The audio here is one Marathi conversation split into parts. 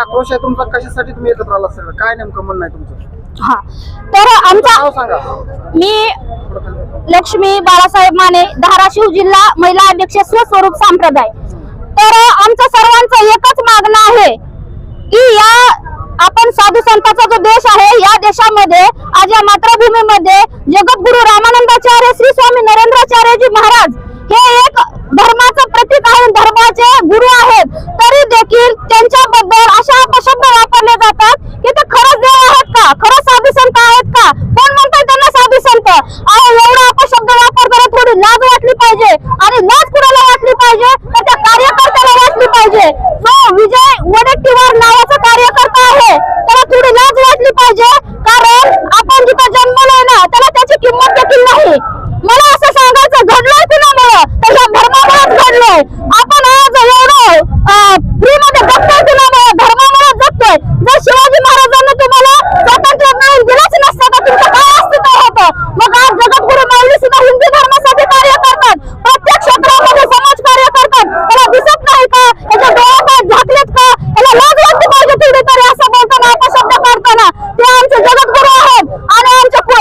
आक्रोश आहे तुमचा? कशासाठी तुम्ही एकत्र आला सगळं? काय नेमकं म्हणणं आहे तुमचं? हा. तर आमचा सांगा. मी लक्ष्मी बाळासाहेब माने धाराशिव जिल्हा महिला अध्यक्ष स्वस्वरूप संप्रदाय. तर आमचं सर्वांचं एकच मागणं आहे की या आपण साधू संतांचा जो देश आहे या देशामध्ये आज या मातृभूमीमध्ये जगद्गुरु रामानंदाचार्य श्री स्वामी नरेंद्राचार्यजी महाराज हे एक धर्माचं प्रतीक आहे धर्माचे गुरु आहेत. तरी देखील त्यांच्याबद्दल अशा अपशब्द वापरले जातात की ते खरंच देव आहेत का खरंच साधू संत आहेत का कोण म्हणतात त्यांना साधू संत अहो एवढा अपशब्द वापरताना थोडी लाज वाटली पाहिजे आणि लाज कुणाला वाटली पाहिजे तर त्या कार्यकर्त्याला वाटली पाहिजे जो विजय वडेट्टीवार नावाचा कार्यकर्ता आहे त्याला थोडी लाज वाटली पाहिजे कारण आपण जिथं जन्मलोय ना त्याला त्याची किंमत देखील नाही मला असं सांगायचं घडलंय कुणामुळं तर या धर्मामुळेच घडलंय आपण आज एवढं फ्री मध्ये जगतोय कुणामुळे धर्मामुळे जगतोय जर शिवाजी महाराजांनी तुम्हाला स्वातंत्र्य मिळवून दिलंच नसतं तर तुमचं काय अस्तित्व होतं मग आज जगद्गुरु माऊली सुद्धा हिंदू धर्मासाठी कार्य करतात प्रत्येक क्षेत्रामध्ये समाज कार्य करतात त्याला दिसत नाही का याच्या डोळ्यात काय झाकलेत का याला लाज वाटली पाहिजे थोडी तरी असं बोलताना अपशब्द करताना ते आमचे जगद्गुरु आहेत आणि आमचे कु-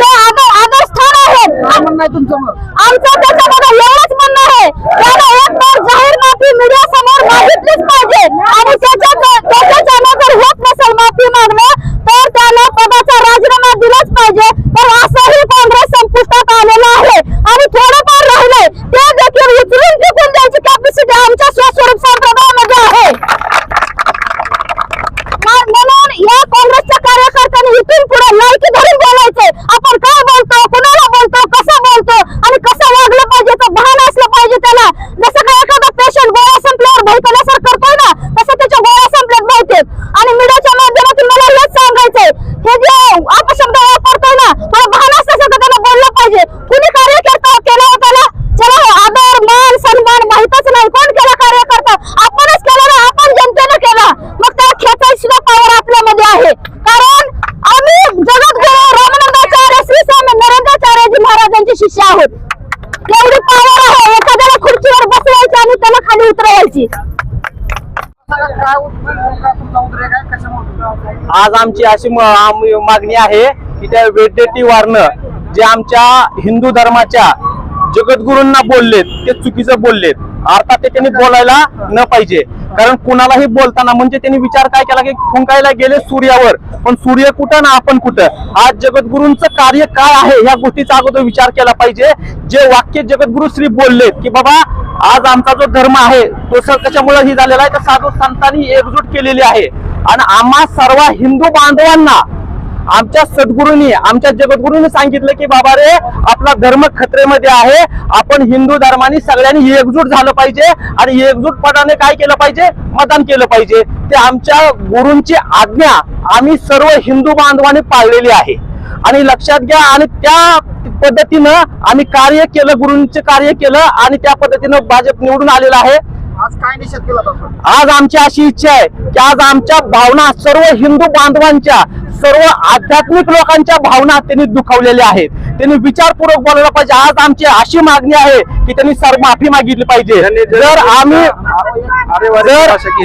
जे आदर आदरस्थान आहेत काय म्हणणं आहे तुमचं मग आमचं त्याच्यामध्ये एवढंच म्हणणं आहे त्याला एक तर जाहीर माफी मीडिया समोर मागितलीच पाहिजे आणि त्याच्या त्याच्यानं जर होत नसेल माफी मागणं तर त्याला पदाचा राजीनामा दिलाच पाहिजे तर असंही काँग्रेस संपुष्टात आलेलं आहे आणि थोडंफार राहिलंय ते देखील उचलून फेकून द्यायची कॅपॅसिटी आमच्या स्वस्वरूप संप्रदायामध्ये आहे मा- म्हणून या काँग्रेसच्या कार्यकर्त्यांनी इथून पुढे लायकी धरून बोलायचंय आपण काय बोलतो कुणाला बोलतो कसं बोलतो आणि कसं वागलं पाहिजे तर भान असलं पाहिजे त्याला जसं काय एखादा पेशंट गोळ्या संपल्यावर भयकल्यासार करतोय ना तसं त्याच्या गोळ्या संपल्यात बहुतेक आणि मीडियाच्या माध्यमातून मला हेच सांगायचंय हे जे अपशब्द वापरतोय ना मला भान असल्यासारखं त्याला बोललं पाहिजे कुणी कार्यकर्ता केला हो त्याला त्याला आदर मान सन्मान माहितच नाही कोण केला कार्यकर्ता आपणच केला ना आपण जनतेनं केला मग त्याला खेचायची सुद्धा पावर आपल्यामध्ये आहे कारण आम्ही जगद्गुरु रामानंदाचार्य श्री स्वामी नरेंद्राचार्यजी महाराजांचे शिष्य आहोत. एवढी पावर आहे. एखाद्याला खुर्चीवर बसवायची आणि त्याला खाली उतरवायची. आज आमची अशी मागणी आहे की त्या वेडेटीवारनं जे आमच्या हिंदू धर्माच्या जगद्गुरूंना बोललेत ते चुकीचं बोललेत. अर्थात ते त्यांनी बोलायला न पाहिजे. कारण कुणालाही बोलताना म्हणजे त्यांनी विचार काय केला की फुंकायला गेले सूर्यावर. पण सूर्य कुठं ना आपण कुठं? आज जगद्गुरूंचं कार्य काय आहे ह्या गोष्टीचा अगोदर विचार केला पाहिजे. जे वाक्य जगद्गुरु श्री बोललेत की बाबा आज आमचा जो धर्म आहे तो सर कशामुळे ही झालेला आहे? तर साधू संतांनी एकजूट केलेली आहे. आणि आम्हा सर्व हिंदू बांधवांना आमच्या सद्गुरूंनी आमच्या जगद्गुरूंनी सांगितलं की बाबा रे आपला धर्म खतरेमध्ये आहे. आपण हिंदू धर्माने सगळ्यांनी एकजूट झालं पाहिजे आणि एकजूटपणाने काय केलं पाहिजे? मतदान केलं पाहिजे. ते आमच्या गुरूंची आज्ञा आम्ही सर्व हिंदू बांधवांनी पाळलेली आहे. आणि लक्षात घ्या आणि त्या पद्धतीनं आम्ही कार्य केलं गुरूंचे कार्य केलं आणि त्या पद्धतीनं भाजप निवडून आलेलं आहे. आज काय निषेध केला आपण? आज आमची अशी इच्छा आहे की आज आमच्या भावना सर्व हिंदू बांधवांच्या सर्व आध्यात्मिक लोकांच्या भावना त्यांनी दुखावलेल्या आहेत. त्यांनी विचारपूर्वक बोलायला पाहिजे. आज आमची अशी मागणी आहे की त्यांनी सर्व माफी मागितली पाहिजे. जर आम्ही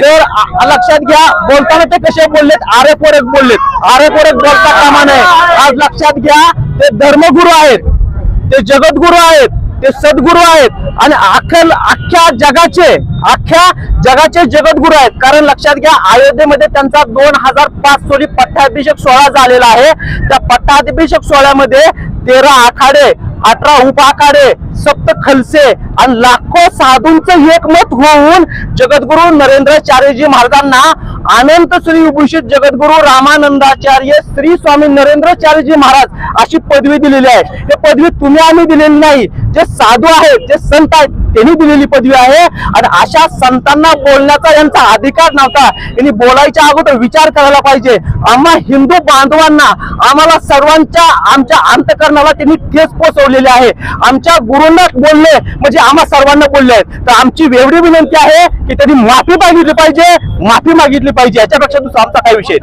जर लक्षात घ्या बोलताना ते कसे बोललेत? आरे पोरक बोललेत. आरे पोरक बोलता कामा नये. आज लक्षात घ्या ते धर्मगुरू आहेत. ते जगद्गुरू आहेत. ते सद्गुरू आहेत. आणि अख्या अख्ख्या जगाचे अख्ख्या जगाचे जगद्गुरू आहेत. कारण लक्षात घ्या अयोध्येमध्ये त्यांचा दोन हजार पाच सोळी पट्टाभिषेक सोहळा झालेला आहे. त्या पट्टाभिषेक सोहळ्यामध्ये तेरा आखाडे अठरा उपआखाडे सप्त खलसे आणि लाखो साधूंचं एकमत होऊन जगद्गुरु नरेंद्राचार्यजी महाराजांना अनंत श्री विभूषित जगद्गुरु रामानंदाचार्य श्री स्वामी नरेंद्रचार्यजी महाराज अशी पदवी दिलेली आहे. ते पदवी तुम्ही आम्ही दिलेली नाही. जे साधू आहेत जे संत आहेत त्यांनी दिलेली पदवी आहे. आणि अशा संतांना बोलण्याचा यांचा अधिकार नव्हता. यांनी बोलायच्या अगोदर विचार करायला पाहिजे. आम्हा हिंदू बांधवांना आम्हाला सर्वांच्या आमच्या अंतकरणाला त्यांनी ठेस पोचवलेले आहे. आमच्या गुरूंना बोलले म्हणजे आम्हा सर्वांना बोलले आहेत तर आमची एवढी विनंती आहे की त्यांनी माफी मागितली पाहिजे. माफी मागितली पाहिजे. याच्यापेक्षा दुसरा आमचा काय विषय?